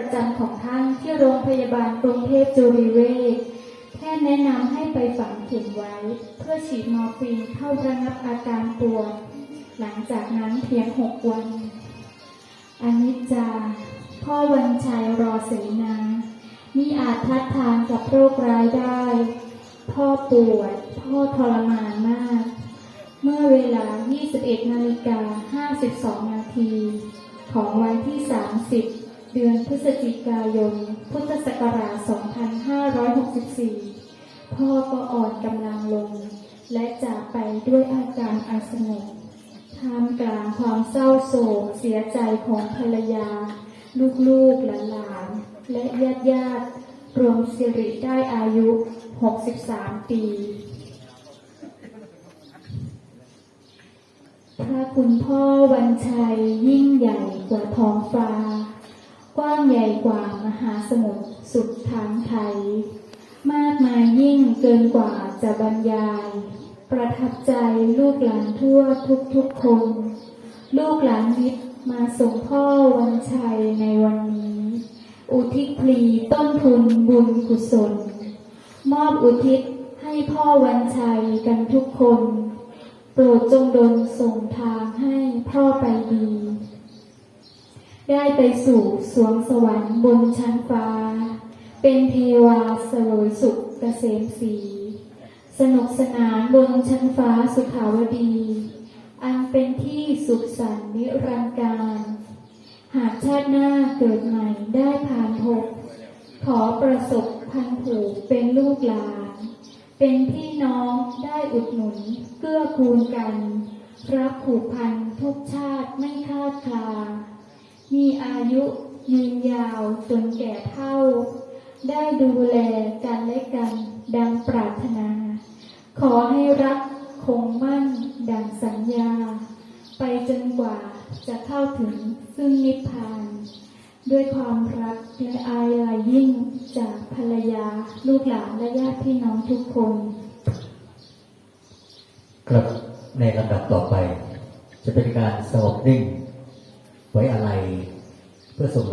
ประจำของท่านที่โรงพยาบาลกรุงเทพจุริเวชแพทย์แนะนำให้ไปฝังเข็มไว้ เพื่อฉีดมอร์ฟีนเข้าระงับอาการปวดหลังจากนั้นเพียงหกวันอนิจจา พ่อวันชัยรอเสนามีอาจทัดทานกับโรคร้ายได้ พ่อป่วยพ่อทรมานมาก เมื่อเวลา 21นาฬิกา52 นาที ของวันที่ 30 เดือนพฤศจิกายน พุทธศักราช 2564 พ่อก็อ่อนกำลังลง และจากไปด้วยอาการอัสงบท่ามกลางความเศร้าโศกเสียใจของภรรยา ลูกๆหลานๆและญาติญาติๆรวมสิริได้อายุ 63 ปี พระคุณพ่อวันชัยยิ่งใหญ่กว่าท้องฟ้า กว้างใหญ่กว่ามหาสมุทรสุดทางไทย มากมายยิ่งเกินกว่าจะบรรยาย ประทับใจลูกหลานทั่วทุกทุกๆคน ลูกหลานมิตรมาส่งพ่อวันชัยในวันนี้ อุทิศพลีต้นทุนบุญกุศล มอบอุทิศให้พ่อวันชัยกันทุกคน โปรดจงดลส่งทางให้พ่อไปดี ได้ไปสู่สวงสวรรค์บนชั้นฟ้า เป็นเทวาสวยสุขเกษมสีสนุกสนานบนชั้นฟ้าสุขาวดี อันเป็นที่สุขสันต์นิรันดร์การ หากชาติหน้าเกิดใหม่ได้ผ่านพบขอประสบพันผูกเป็นลูกหลาน เป็นพี่น้องได้อุดหนุนเกื้อกูลกัน รักผูกพันทุกชาติไม่คาดคลา มีอายุยืนยาวจนแก่เท่า ได้ดูแลกันและกันดังปรารถนา ขอให้รักคงมั่นดังสัญญา ไปจนกว่าจะเข้าถึงซึ่งนิพพาน ด้วยความรักและอาลัยยิ่งจากภรรยาลูกหลานและญาติพี่น้องทุกคนครับในลำดับต่อไป จะเป็นการสงบนิ่ง ไว้อะไร เพื่อส่ง